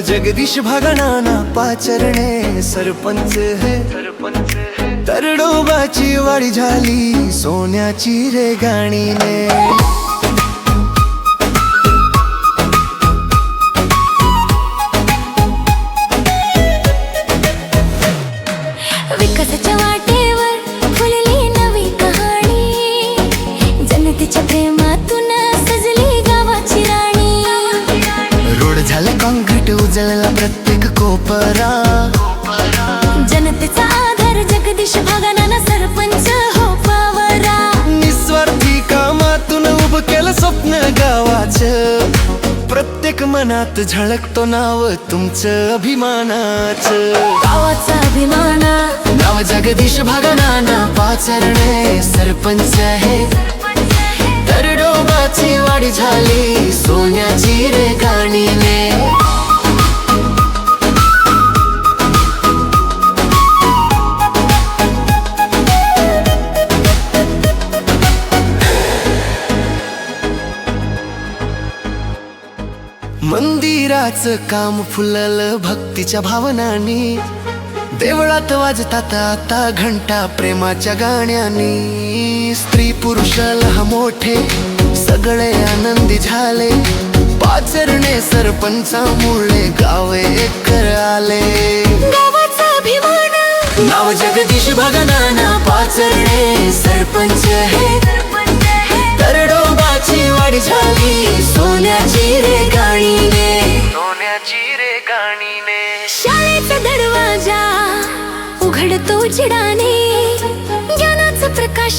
नाव जगदीश भगनाना पाचरणे सरपंच हे. तरडोबाची वाडी झाली सोन्याची रे गाणीने. प्रत्येक मनात झळकतो नाव तुमचं अभिमानाचं. गावाचा अभिमान. नाव जगदीश भगनाना. पाचरणे सरपंच आहे. तरडोबाची वाडी झाली सोन्याची रे गाणीने मंदिराचं काम फुललं भक्तीच्या भावनांनी. देवळात वाजतात आता घंटा प्रेमाच्या गाण्यानी. स्त्री पुरुष लहान मोठे सगळे आनंदी झाले. पाचरणे सरपंचामुळे गाव एकर आले. नाव जगदीश भगनाना पाचरणे सरपंच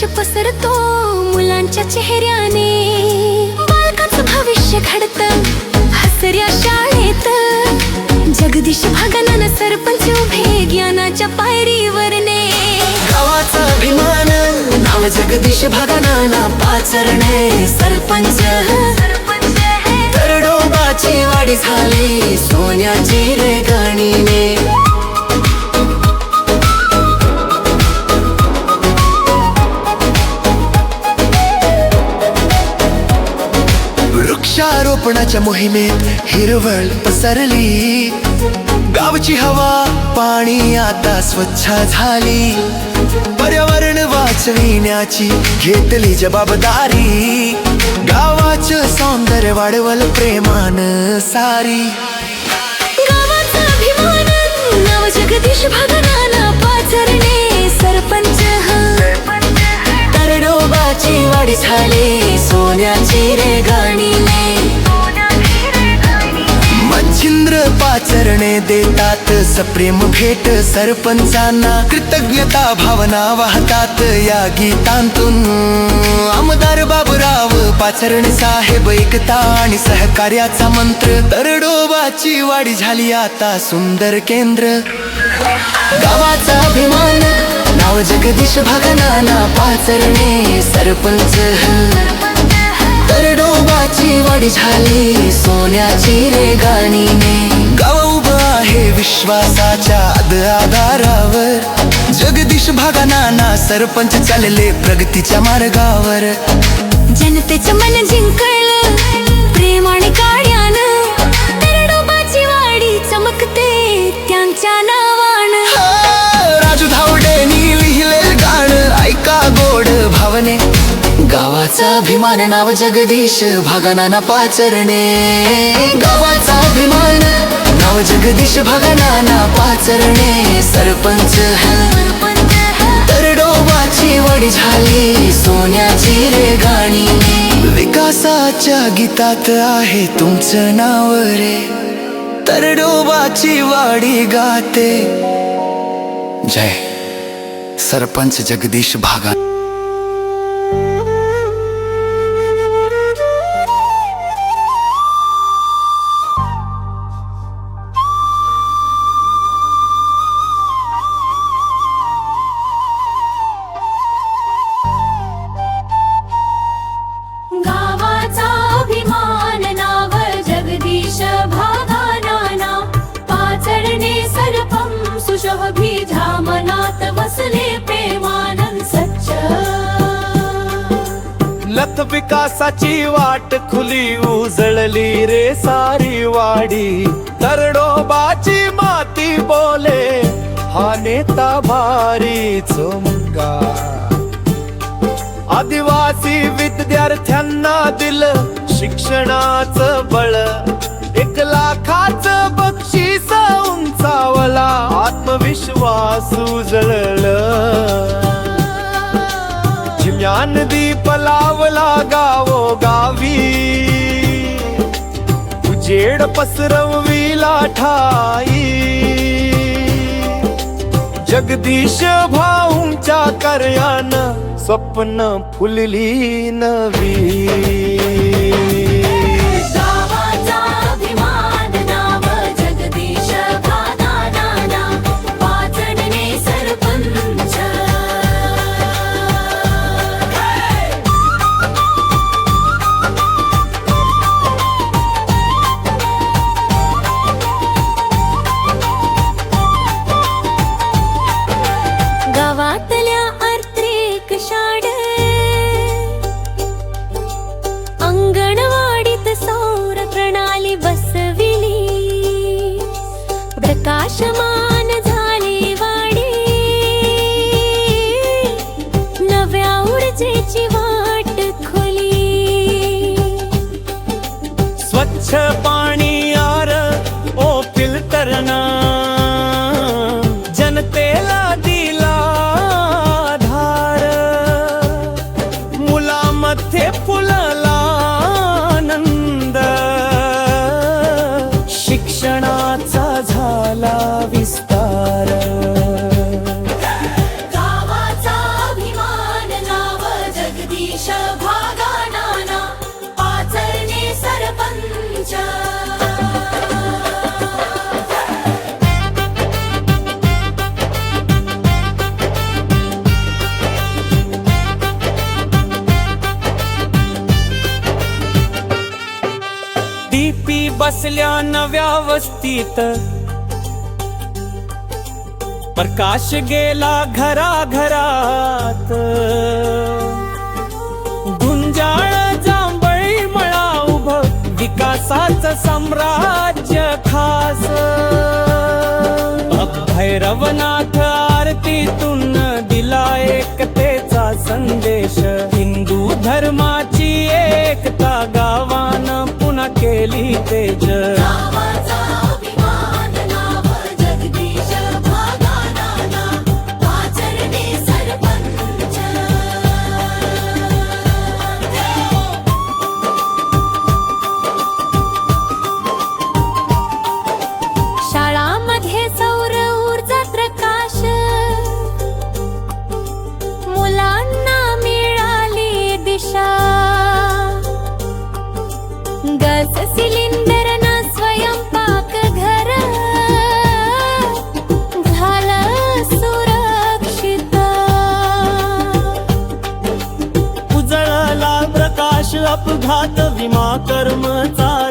प्रकाश पसरतो मुलांच्या चेहऱ्याने. बालकाचं भविष्य घडत हसऱ्या शाळेत. जगदीश भागनानं सरपंच उभे ज्ञानाच्या पायरीवरने. गावाचा अभिमान नाव जगदीश भगनाना पाचरणे. सरपंच तरडोबाची वाडी झाली सोन्याची रे गाणीने वृक्षारोपणाच्या मोहिमेत हिरवळ पसरली. गावची हवा पाणी आता स्वच्छ झाली. पर्यावरण वाचविण्याची घेतली जबाबदारी. गावाचं सौंदर्य वाढवल प्रेमान सारी. गावाचा अभिमान जगदीश पाचरणे सरपंच. तरडोबाची वाढ झाली सोन्याची रे गाणीने पाचरणे देतात. सप्रेम भेट सरपंचांना कृतज्ञता भावना वाहतात. या गीतांतून आमदार बाबूराव पाचरण साहेब एकता आणि सहकार्याचा मंत्र. तरडोबाची वाडी झाली आता सुंदर केंद्र. गावाचा अभिमान नाव जगदीश भगनाना पाचरणे सरपंच. तरडोबाची वाडी झाली सोन्याची रे गाणीने आहे विश्वासाच्या आद आधारावर. जगदीश भगनाना सरपंच चालले प्रगतीच्या मार्गावर. जनतेचं मन जिंकलं प्रेम आणि तरडोबाची वाडी चमकते त्यांच्या नावानं. हा, राजू धावडेनी लिहिले गाणं ऐका गोड भावने. गावाचा अभिमान नाव जगदीश भगनाना पाचरणे. गावाचा अभिमान नाव जगदीश भगनाना पाचरणे सरपंच तरडोबाची वडी झाली सोन्याची रे गाणी विकासाच्या गीतात आहे तुमचं नाव रे. तरडोबाची वाडी गाते. जय. सरपंच जगदीश भागा सरपं मनात वसले प्रेमानंद सच्च. विकासाची वाट खुली उजळली रे सारी वाडी. तरडोबाची माती बोले हा नेता भारी चुमका आदिवासी विद्यार्थ्यांना दिलं शिक्षणाचं बळ. एक लाखाचं बक्षीस उंचावला. आत्मविश्वास उजळलं. ज्ञान दीप लावला गावो गावी. उजेड पसरविला ठाई. जगदीश भाऊंच्या कार्यानं स्वप्न फुलली नवी. असल्या नव्या वस्तीत. प्रकाश गेला घरा घरात गुंजाळ जांभळी मळा उभ विकासाच साम्राज्य खास. भैरवनाथ आरतीतून दिला एकतेचा संदेश. हिंदू धर्माची एकता गावानं केली तेज. अपघात विमा कर्मचाऱ्यांना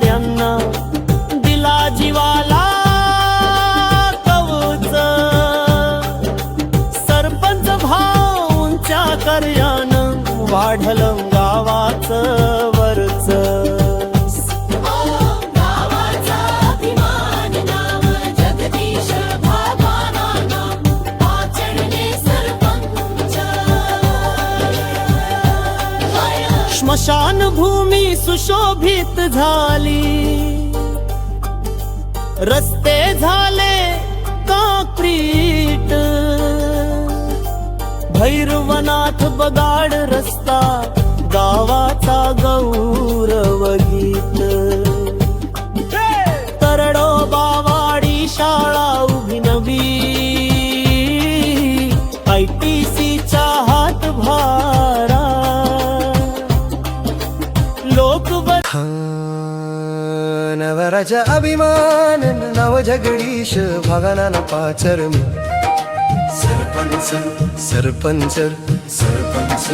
स्मशान भूमी सुशोभित झाली. रस्ते झाले काँक्रीट. भैरवनाथ बगाड रस्ता गावाचा गौरव गीत. तरडो बावाडी शाळा उभी नवी. नवराच्या अभिमान नव जगडीश भागाना पाचर मी. सरपंच. सरपंच. सरपंच.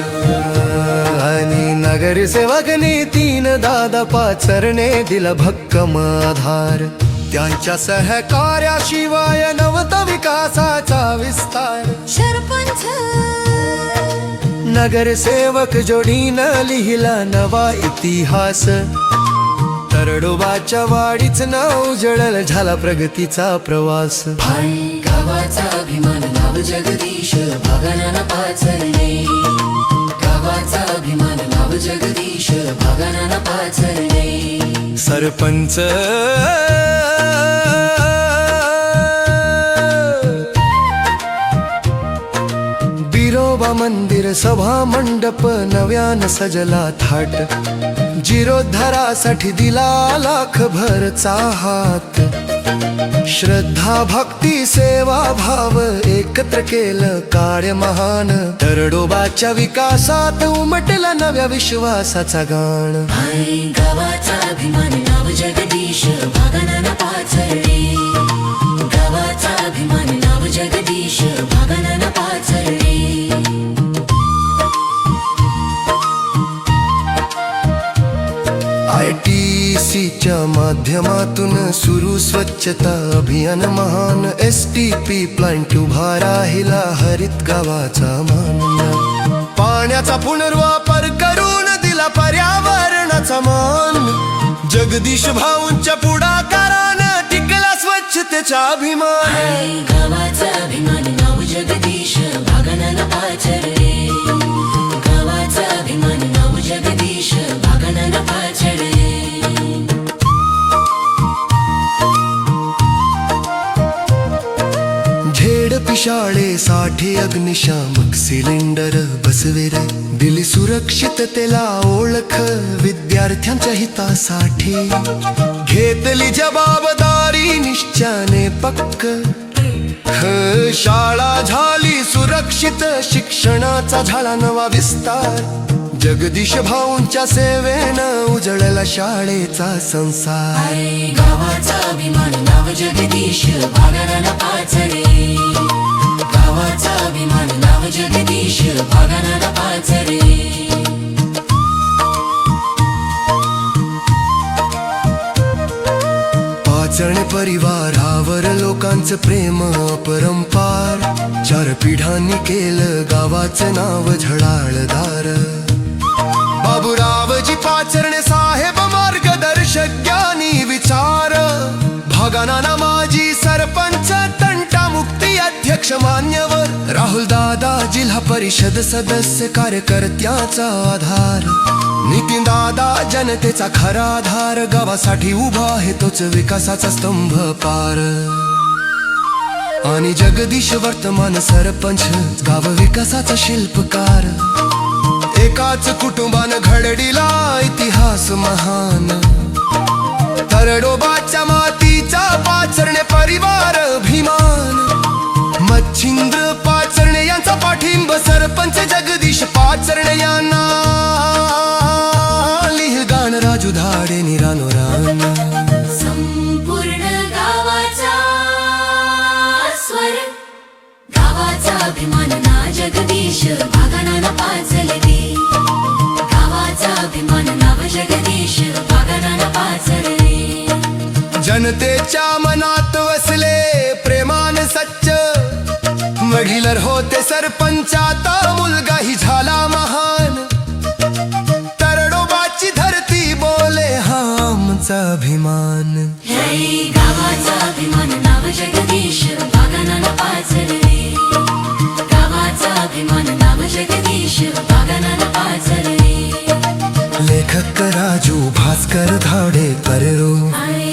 आणि नगरसेवक तीन दादा पाचरने दिला भक्कम आधार त्यांच्या सहकार्याशिवाय नवत विकासाचा विस्तार. सरपंच. नगरसेवक जोडीनं लिहिला नवा इतिहास. तरडोबाच्या वाडीच नाव जळल झाला प्रगतीचा प्रवास. गावाचा अभिमान नाव जगदीश भागाना पाचरणे. गावाचा अभिमान नाव जगदीश भागाना पाचरणे. सरपंच मंदिर सभा मंडप नव्यान सजला थाट. जिरोद्धारासाठी दिला लाख भरचा हात. श्रद्धा भक्ती सेवा भाव एकत्र केलं कार्य महान. तरडोबाच्या विकासात उमटला नव्या विश्वासाचा गाण. गावाचा अभिमान नाव जगदीश भागाना पाचरणे गावाचा अभिमान नाव जगदीश. च्या माध्यमातून सुरू स्वच्छता अभियान महान. एस टी पी प्लांट उभा राहिला हरित गावाचा मान. पाण्याचा पुनर्वापर करून दिला पर्यावरणाचा मान. जगदीश भाऊंच्या पुढाकारानं टिकला स्वच्छतेचा अभिमान. गावाचा अभिमान नाव जगदीश भागाना पाचरणे गावाचा अभिमान नाव जगदीश शाळेसाठी अग्निशामक सिलेंडर बसवे रे दिली सुरक्षिततेला ओळख विद्यार्थ्यांच्या हितासाठी. घेतली जबाबदारी निश्चयाने पक्क. शाळा झाली सुरक्षित शिक्षणाचा झाला नवा विस्तार. जगदीश भाऊंच्या सेवेनं उजळला शाळेचा संसार. गावाचा अभिमान नाव जगदीश पाचरे गावाचा अभिमान नाव जगदीश भागाना पाचरे पाचण परिवारावर लोकांचं प्रेम परंपार चार पिढ्यांनी केलं गावाचं नाव झळाळदार. भागाना माजी सरपंच तंटा मुक्ती अध्यक्ष मान्यवर. राहुल दादा जिल्हा परिषद सदस्य कार्यकर्त्याचा आधार. नितीन दादा जनतेचा खरा आधार. गावासाठी उभा आहे तोच विकासाचा स्तंभ पार. आणि जगदीश वर्तमान सरपंच गाव विकासाचा शिल्पकार. एकाच कुटुंबानं घडडीला इतिहास महान. तरडोबाच्या माती पाचरणे परिवार अभिमान. मच्छिंद्र पाचरणे यांचा पाठिंब सरपंच जगदीश पाचरणे यांना. लिह गाण राजू धाडे निरानो रान. संपूर्ण गावाचा स्वर. गावाचा अभिमान ना जगदीश भागाना पाचले दे गावाचा अभिमान नाव जगदीश भागाना पाचले जनतेच्या मनात वसले प्रेमान सच्च. वडीलर होते सरपंच आता मुलगाही झाला महान. तरडोबाची धरती बोले हा आमचा अभिमान. जय गावाचा अभिमान नाव जगदीश भागाना पाचले गावाचा अभिमान नाव जगदीश भागाना पाचले लेखक राजू भास्कर धाडे करो आई